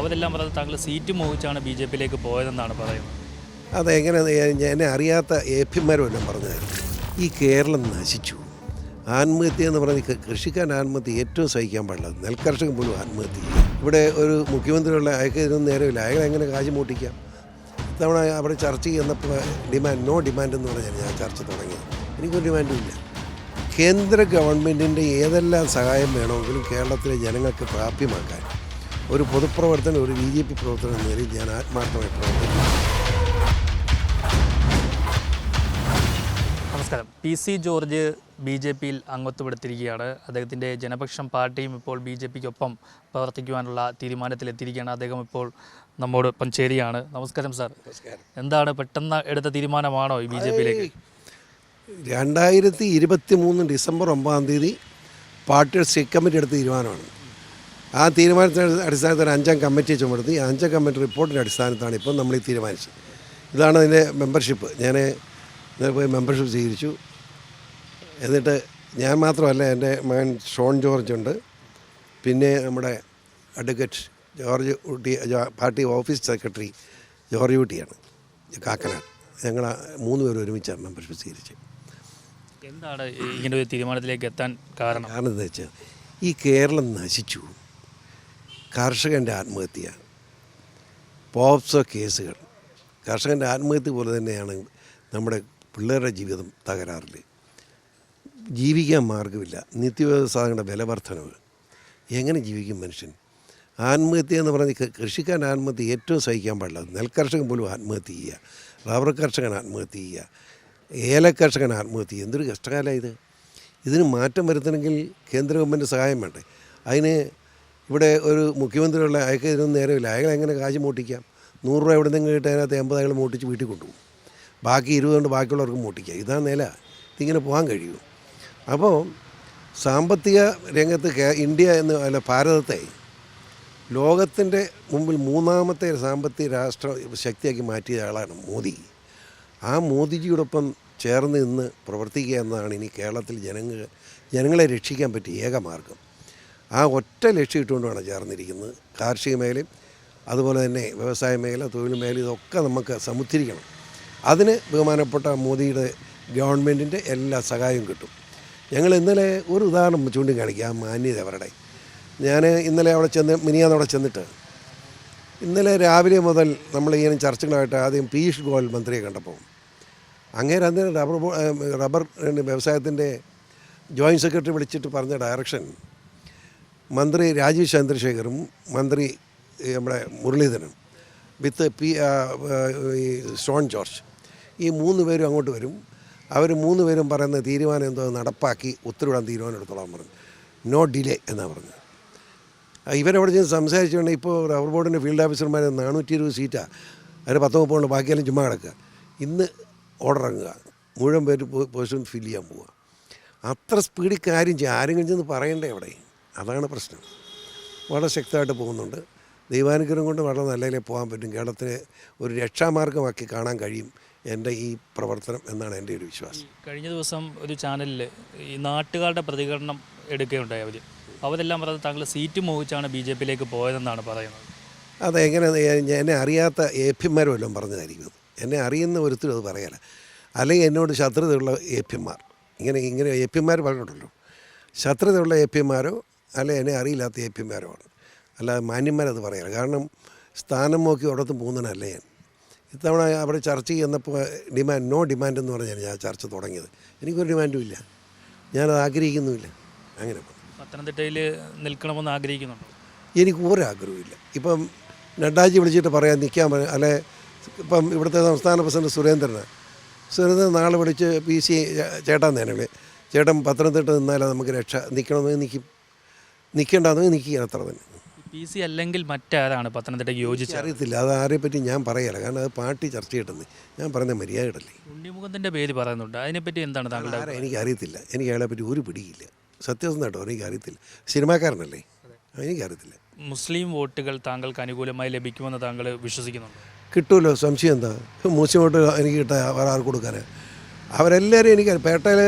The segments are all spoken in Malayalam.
അവരെല്ലാം പറഞ്ഞത് താങ്കൾ സീറ്റ് മോഹിച്ചാണ് ബി ജെ പിയിലേക്ക് പോയതെന്നാണ് പറയുന്നത്. അതെങ്ങനെ എന്നെ അറിയാത്ത ഏപ്യന്മാരും എല്ലാം പറഞ്ഞത് ഈ കേരളം നശിച്ചു. ആത്മഹത്യ എന്ന് പറഞ്ഞ കൃഷിക്കാൻ ആത്മഹത്യ ഏറ്റവും സഹിക്കാൻ പാടില്ല നെൽകർഷകൻ പോലും ആത്മഹത്യ ഇവിടെ ഒരു മുഖ്യമന്ത്രിയുള്ള അയാൾക്ക് ഇതിനൊന്നും നേരമില്ല. അയാൾ എങ്ങനെ കാശ് മൂട്ടിക്കാം ഇത്തവണ അവിടെ ചർച്ച ചെയ്യുന്നപ്പോൾ ഡിമാൻഡ് നോ ഡിമാൻഡ് എന്ന് പറഞ്ഞാൽ ഞാൻ ചർച്ച തുടങ്ങിയത്. എനിക്കൊരു ഡിമാൻഡും ഇല്ല. കേന്ദ്ര ഗവൺമെന്റിന്റെ ഏതെല്ലാം സഹായം വേണമെങ്കിലും കേരളത്തിലെ ജനങ്ങൾക്ക് പ്രാപ്യമാക്കാൻ ഒരു പൊതുപ്രവർത്തനം ഒരു ബി ജെ പി പ്രവർത്തനം എന്ന നിലയിൽ ഞാൻ ആത്മാർത്ഥമായി പ്രവർത്തിക്കുന്നു. നമസ്കാരം. P C George B J പിയിൽ അംഗത്വപ്പെടുത്തിയിരിക്കുകയാണ്. അദ്ദേഹത്തിന്റെ ജനപക്ഷം പാർട്ടിയും ഇപ്പോൾ ബി ജെ പിക്കൊപ്പം പ്രവർത്തിക്കുവാനുള്ള തീരുമാനത്തിലെത്തിയിരിക്കുകയാണ്. അദ്ദേഹം ഇപ്പോൾ നമ്മോട് ചേരുകയാണ് നമസ്കാരം സാർ. എന്താണ് പെട്ടെന്ന് എടുത്ത തീരുമാനമാണോ ഈ ബി ജെ പിയിലേക്ക്? രണ്ടായിരത്തി ഇരുപത്തി മൂന്ന് ഡിസംബർ ഒമ്പതാം തീയതി പാർട്ടിയുടെ സ്റ്റേറ്റ് കമ്മിറ്റി എടുത്ത തീരുമാനമാണ്. ആ തീരുമാനത്തിന്റെ അടിസ്ഥാനത്തിൽ അഞ്ചാം കമ്മിറ്റി ചുമടുത്തി. ഈ അഞ്ചാം കമ്മിറ്റി റിപ്പോർട്ടിന്റെ അടിസ്ഥാനത്താണ് ഇപ്പം നമ്മൾ ഈ തീരുമാനിച്ചത്. ഇതാണ് അതിന്റെ മെമ്പർഷിപ്പ്. ഞാൻ ഇന്നലെ പോയി മെമ്പർഷിപ്പ് സ്വീകരിച്ചു. എന്നിട്ട് ഞാൻ മാത്രമല്ല എന്റെ മകൻ ഷോൺ ജോർജ് ഉണ്ട്. പിന്നെ നമ്മുടെ advocate George Ooty party office secretary George ഊട്ടിയാണ്. Kakkanad. ഞങ്ങൾ മൂന്ന് പേരും ഒരുമിച്ചാണ് മെമ്പർഷിപ്പ് സ്വീകരിച്ചത്. എന്താണ് ഇങ്ങനെ ഒരു തീരുമാനത്തിലേക്ക് എത്താൻ കാരണം? കാരണം എന്താ വെച്ചാൽ ഈ കേരളം നശിച്ചു. കർഷകന്റെ ആത്മഹത്യ പോപ്സോ കേസുകൾ. കർഷകന്റെ ആത്മഹത്യ പോലെ തന്നെയാണ് നമ്മുടെ പിള്ളേരുടെ ജീവിതം തകരാറിൽ. ജീവിക്കാൻ മാർഗമില്ല നിത്യോപയോഗ സാധനങ്ങളുടെ വില വർധനവ്. എങ്ങനെ ജീവിക്കും മനുഷ്യൻ? ആത്മഹത്യ എന്ന് പറഞ്ഞ് കൃഷിക്കാൻ ആത്മഹത്യ ഏറ്റവും സഹിക്കാൻ പാടില്ല. നെൽകർഷകൻ പോലും ആത്മഹത്യ ചെയ്യുക. റബ്ബർ കർഷകൻ ആത്മഹത്യ ചെയ്യുക. ഏലക്കർഷകൻ കർഷകൻ ആത്മഹത്യ ചെയ്യുക. എന്തൊരു കഷ്ടകാലമായത് ഇത്. ഇതിന് മാറ്റം വരുത്തണമെങ്കിൽ കേന്ദ്ര ഗവൺമെന്റ് സഹായം വേണ്ടേ? അതിന് ഇവിടെ ഒരു മുഖ്യമന്ത്രിയുള്ള അയാൾക്ക് ഇതിനൊന്നും നേരമില്ല. അയാൾ എങ്ങനെ കാശ് മൂട്ടിക്കാം നൂറ് രൂപ എവിടെ നിന്ന് കിട്ടി അതിനകത്ത് എൺപത് അയാൾ മൂട്ടിച്ച് വീട്ടിൽ കൊണ്ടുപോകും. ബാക്കി ഇരുപത് കൊണ്ട് ബാക്കിയുള്ളവർക്ക് മൂട്ടിക്കുക ഇതാണ് നില. ഇതിങ്ങനെ പോകാൻ കഴിയൂ. അപ്പോൾ സാമ്പത്തിക രംഗത്ത് ഇന്ത്യ എന്ന് അല്ല ഭാരതത്തെ ലോകത്തിന്റെ മുമ്പിൽ മൂന്നാമത്തെ സാമ്പത്തിക രാഷ്ട്ര ശക്തിയാക്കി മാറ്റിയ ആളാണ് മോദി. ആ മോദിജിയോടൊപ്പം ചേർന്ന് നിന്ന് പ്രവർത്തിക്കുക എന്നതാണ് ഇനി കേരളത്തിൽ ജനങ്ങൾ ജനങ്ങളെ രക്ഷിക്കാൻ പറ്റിയ ഏക മാർഗം. ആ ഒറ്റ ലക്ഷ്യം ഇട്ടുകൊണ്ടാണ് ചേർന്നിരിക്കുന്നത് കാർഷിക മേഖലയും അതുപോലെ തന്നെ വ്യവസായ മേഖല തൊഴിൽ മേഖല ഇതൊക്കെ നമുക്ക് സമുദ്ധരിക്കണം അതിന് ബഹുമാനപ്പെട്ട മോദിയുടെ ഗവൺമെന്റിന്റെ എല്ലാ സഹായവും കിട്ടും ഞങ്ങൾ ഇന്നലെ ഒരു ഉദാഹരണം ചൂണ്ടിക്കാണിക്കുക ആ മാന്യത അവരുടെ ഞാൻ ഇന്നലെ അവിടെ ചെന്ന് മിനിയാന്ന് അവിടെ ചെന്നിട്ട് ഇന്നലെ രാവിലെ മുതൽ നമ്മൾ ഇങ്ങനെ ചർച്ചകളായിട്ട് ആദ്യം പീയൂഷ് ഗോയൽ മന്ത്രിയെ കണ്ടപ്പോൾ അങ്ങേരെ അന്ന് റബ്ബർ റബ്ബർ വ്യവസായത്തിന്റെ ജോയിന്റ് സെക്രട്ടറി വിളിച്ചിട്ട് പറഞ്ഞ ഡയറക്ഷൻ മന്ത്രി രാജീവ് ചന്ദ്രശേഖറും മന്ത്രി നമ്മുടെ മുരളീധരനും വിത്ത് പി ഈ ജോർജ്. ഈ മൂന്ന് പേരും അങ്ങോട്ട് വരും. അവർ മൂന്ന് പേരും പറയുന്ന തീരുമാനം എന്തോ നടപ്പാക്കി ഉത്തരവിടാൻ തീരുമാനം എടുത്തോളാൻ പറഞ്ഞു. നോ ഡിലേ എന്നാണ് പറഞ്ഞത്. ഇവരവിടെ ചെന്ന് സംസാരിച്ചുകൊണ്ട് ഇപ്പോൾ റബ്ബർ ബോർഡിന്റെ ഫീൽഡ് ഓഫീസർമാർ നാനൂറ്റി ഇരുപത് സീറ്റാണ് അതിന് പത്ത് മുപ്പതുണ്ട് ബാക്കിയെല്ലാം ചുമ്മാ കിടക്കുക. ഇന്ന് ഓർഡർ ഇറങ്ങുക. മുഴുവൻ പേര് പൊസിഷൻ ഫില്ല് ചെയ്യാൻ പോവുക. അത്ര സ്പീഡിൽ കാര്യം ചെയ്യും. ആരെങ്കിലും ചെന്ന് പറയണ്ടേ അവിടെ? അതാണ് പ്രശ്നം. വളരെ ശക്തമായിട്ട് പോകുന്നുണ്ട്. ദൈവാനുഗ്രഹം കൊണ്ട് വളരെ നല്ല നിലയിൽ പോകാൻ പറ്റും. കേരളത്തിന് ഒരു രക്ഷാമാർഗമാക്കി കാണാൻ കഴിയും എന്റെ ഈ പ്രവർത്തനം എന്നാണ് എന്റെ ഒരു വിശ്വാസം. കഴിഞ്ഞ ദിവസം ഒരു ചാനലിൽ ഈ നാട്ടുകാരുടെ പ്രതികരണം എടുക്കുകയുണ്ടായി അവർ അവരെല്ലാം പറഞ്ഞത് താങ്കൾ സീറ്റ് മോഹിച്ചാണ് ബി ജെ പിയിലേക്ക് പോയതെന്നാണ് പറയുന്നത്. അതെങ്ങനെ എങ്ങനെ എന്നെ അറിയാത്ത എ ഏപ്യന്മാരും എല്ലാം പറഞ്ഞതായിരിക്കും. എന്നെ അറിയുന്ന ഒരുത്തരും അത് പറയല. അല്ലെങ്കിൽ എന്നോട് ശത്രുതയുള്ള എ പിമാർ ഇങ്ങനെ ഇങ്ങനെ എ പിമാർ പറഞ്ഞിട്ടുണ്ടല്ലോ. ശത്രുതയുള്ള ഏപ്യന്മാരോ അല്ലെ എന്നെ അറിയില്ലാത്ത എ പിമാരുമാണ് അല്ലാതെ മാന്യന്മാരത് പറയാറ് കാരണം സ്ഥാനം നോക്കി ഒരിടത്തും പോകുന്നതിനല്ല ഞാൻ. ഇത്തവണ അവിടെ ചർച്ച ചെയ്യുന്നപ്പോൾ ഡിമാൻഡ് നോ ഡിമാൻഡ് എന്ന് പറഞ്ഞാണ് ഞാൻ ചർച്ച തുടങ്ങിയത്. എനിക്കൊരു ഡിമാൻഡും ഇല്ല. ഞാനത് ആഗ്രഹിക്കുന്നുമില്ല. അങ്ങനെ പത്തനംതിട്ടയിൽ നിൽക്കണമെന്ന് ആഗ്രഹിക്കുന്നുണ്ടോ? എനിക്ക് ഒരാഗ്രഹമില്ല ഇപ്പം നഡ്ഡാജി വിളിച്ചിട്ട് പറയാൻ നിൽക്കാൻ പറ അല്ലെ ഇപ്പം ഇവിടുത്തെ സംസ്ഥാന പ്രസിഡന്റ് സുരേന്ദ്രന് സുരേന്ദ്രൻ നാളെ വിളിച്ച് പി സി ചേട്ടാൻ തന്നെ ചേട്ടൻ പത്തനംതിട്ട നിന്നാലേ നമുക്ക് രക്ഷ നിൽക്കണമെന്ന് നിൽക്കും നിൽക്കേണ്ടതെന്ന് നിൽക്കുക അത്ര തന്നെ. പി സി അല്ലെങ്കിൽ മറ്റാരാണ് പത്തനംതിട്ടയ്ക്ക് യോജിച്ചത്? അറിയത്തില്ല. അത് ആരെപ്പറ്റി ഞാൻ പറയല കാരണം അത് പാർട്ടി ചർച്ച ചെയ്തിട്ടുണ്ട് ഞാൻ പറയുന്ന മര്യാദയിടല്ലേ ഉണ്ണിമുഖത്തിന്റെ പേര് പറയുന്നുണ്ട്. അതിനെപ്പറ്റി എന്താണ് താങ്കളുടെ ആരാ എനിക്ക് അറിയത്തില്ല എനിക്ക് അയാളെ പറ്റി ഒരു പിടിയില്ല. സത്യസന്ധമായിട്ടോ എനിക്ക് അറിയത്തില്ല സിനിമാക്കാരനല്ലേ? എനിക്കറിയത്തില്ല. മുസ്ലിം വോട്ടുകൾ താങ്കൾക്ക് അനുകൂലമായി ലഭിക്കുമെന്ന് താങ്കൾ വിശ്വസിക്കുന്നുണ്ട്? കിട്ടുമല്ലോ സംശയം എന്താ? മുസ്ലിം വോട്ട് എനിക്ക് കിട്ടാൻ വേറെ ആർക്ക് കൊടുക്കാനാ. അവരെല്ലാവരും എനിക്ക് പേട്ടയിൽ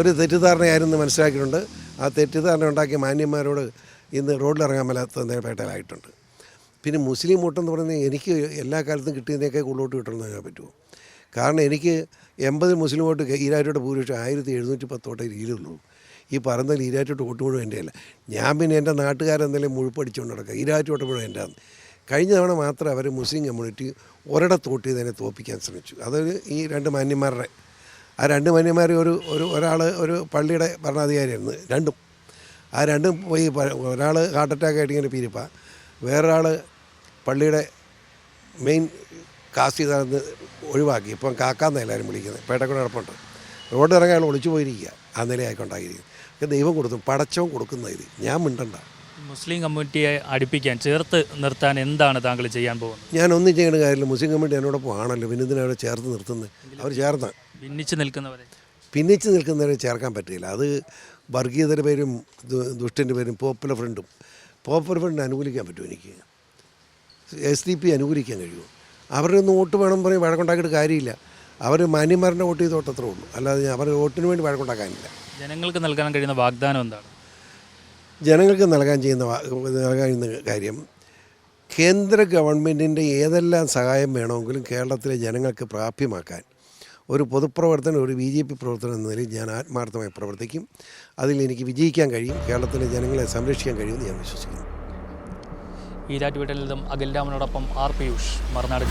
ഒരു തെറ്റിദ്ധാരണയായിരുന്നു മനസ്സിലാക്കിയിട്ടുണ്ട്. ആ തെറ്റിദ്ധാരണ ഉണ്ടാക്കിയ മാന്യന്മാരോട് ഇന്ന് റോഡിലിറങ്ങാൻ മേലാത്ത പേട്ടയിലായിട്ടുണ്ട് പിന്നെ മുസ്ലിം വോട്ടെന്ന് പറയുന്നത് എനിക്ക് എല്ലാ കാലത്തും കിട്ടിയതിനൊക്കെ കൂടുതലോട്ട് കിട്ടണമെന്ന് പറ്റുമോ? കാരണം എനിക്ക് എൺപത് മുസ്ലിം വോട്ട് ഈരാറ്റോട്ട് ഭൂരിപക്ഷം ആയിരത്തി എഴുന്നൂറ്റി പത്ത് വോട്ടേ രീതിയിലുള്ളൂ ഈ പറഞ്ഞതിൽ ഈരാറ്റോട്ട് വോട്ട് മുഴുവൻ എന്റെ അല്ല ഞാൻ പിന്നെ എന്റെ നാട്ടുകാരെന്തെങ്കിലും മുഴുപ്പടിച്ചുകൊണ്ട് നടക്കുക. ഈരാറ്റ് വോട്ട് മുഴുവൻ എന്റെ കഴിഞ്ഞ തവണ മാത്രം അവർ മുസ്ലിം കമ്മ്യൂണിറ്റി ഒരിടത്തോട്ട് ഇതിനെ തോപ്പിക്കാൻ ശ്രമിച്ചു. അതൊരു ഈ രണ്ട് മാന്യന്മാരുടെ ആ രണ്ട് മന്യന്മാരും ഒരു ഒരു ഒരാൾ ഒരു പള്ളിയുടെ ഭരണാധികാരിയായിരുന്നു രണ്ടും. ആ രണ്ടും പോയി ഒരാൾ ഹാർട്ട് അറ്റാക്ക് ആയിട്ട് ഇങ്ങനെ പിരിപ്പാ വേറൊരാൾ പള്ളിയുടെ മെയിൻ കാസ്റ്റ് ചെയ്താന്ന് ഒഴിവാക്കി. ഇപ്പം കാക്കാന്ന എല്ലാവരും വിളിക്കുന്നത്. പേട്ടക്കൂടെ കിടപ്പുണ്ട് റോഡ് ഇറങ്ങി അയാൾ ഒളിച്ചു പോയിരിക്കുക. ആ നിലയായിക്കൊണ്ടായിരിക്കും ഒക്കെ ദൈവം കൊടുത്തു. പടച്ചവും കൊടുക്കുന്ന ഇത്. ഞാൻ മിണ്ടണ്ട. മുസ്ലിം കമ്മ്യൂണിറ്റിയെ അടുപ്പിക്കാൻ ചേർത്ത് നിർത്താൻ എന്താണ് താങ്കൾ ചെയ്യാൻ പോകുന്നത്? ഞാൻ ഒന്നും ചെയ്യേണ്ട കാര്യമില്ല. മുസ്ലിം കമ്മ്യൂണിറ്റി എന്നോടൊപ്പം ആണല്ലോ. പിന്നെ അവിടെ ചേർത്ത് നിർത്തുന്നത്? അവർ ചേർന്ന. ഭിന്നിച്ച് നിൽക്കുന്നവരെ. ഭിന്നിച്ച് നിൽക്കുന്നവരെ ചേർക്കാൻ പറ്റില്ല. അത് വർഗീയതയുടെ പേരും ദുഷ്ടന്റെ പേരും പോപ്പുലർ ഫ്രണ്ടും പോപ്പുലർ ഫ്രണ്ട് അനുകൂലിക്കാൻ പറ്റും എനിക്ക്? എസ് ഡി പി അനുകൂലിക്കാൻ കഴിയുമോ? അവരുടെ ഒന്നും വോട്ട് വേണം പറയും വഴക്കുണ്ടാക്കിയിട്ട് കാര്യമില്ല. അവർ മാന്യന്മാരുടെ വോട്ട് ചെയ്ത് വോട്ടത്രേ ഉള്ളൂ. അല്ലാതെ അവർ വോട്ടിന് വേണ്ടി വഴക്കുണ്ടാക്കാനില്ല. ജനങ്ങൾക്ക് നൽകാൻ കഴിയുന്ന വാഗ്ദാനം എന്താണ്? ജനങ്ങൾക്ക് നൽകാൻ ചെയ്യുന്ന നൽകാൻ കഴിയുന്ന കാര്യം കേന്ദ്ര ഗവൺമെന്റിന്റെ ഏതെല്ലാം സഹായം വേണമെങ്കിലും കേരളത്തിലെ ജനങ്ങൾക്ക് പ്രാപ്യമാക്കാൻ ഒരു പൊതുപ്രവർത്തനം ഒരു ബി ജെ പി പ്രവർത്തനം എന്ന നിലയിൽ ഞാൻ ആത്മാർത്ഥമായി പ്രവർത്തിക്കും. അതിൽ എനിക്ക് വിജയിക്കാൻ കഴിയും. കേരളത്തിലെ ജനങ്ങളെ സംരക്ഷിക്കാൻ കഴിയുമെന്ന് ഞാൻ വിശ്വസിക്കുന്നു. ഈരാറ്റുപേട്ടയിൽ നിന്നും അഖിൽ രാമനോടൊപ്പം ആർ പിയൂഷ് മറുനാട്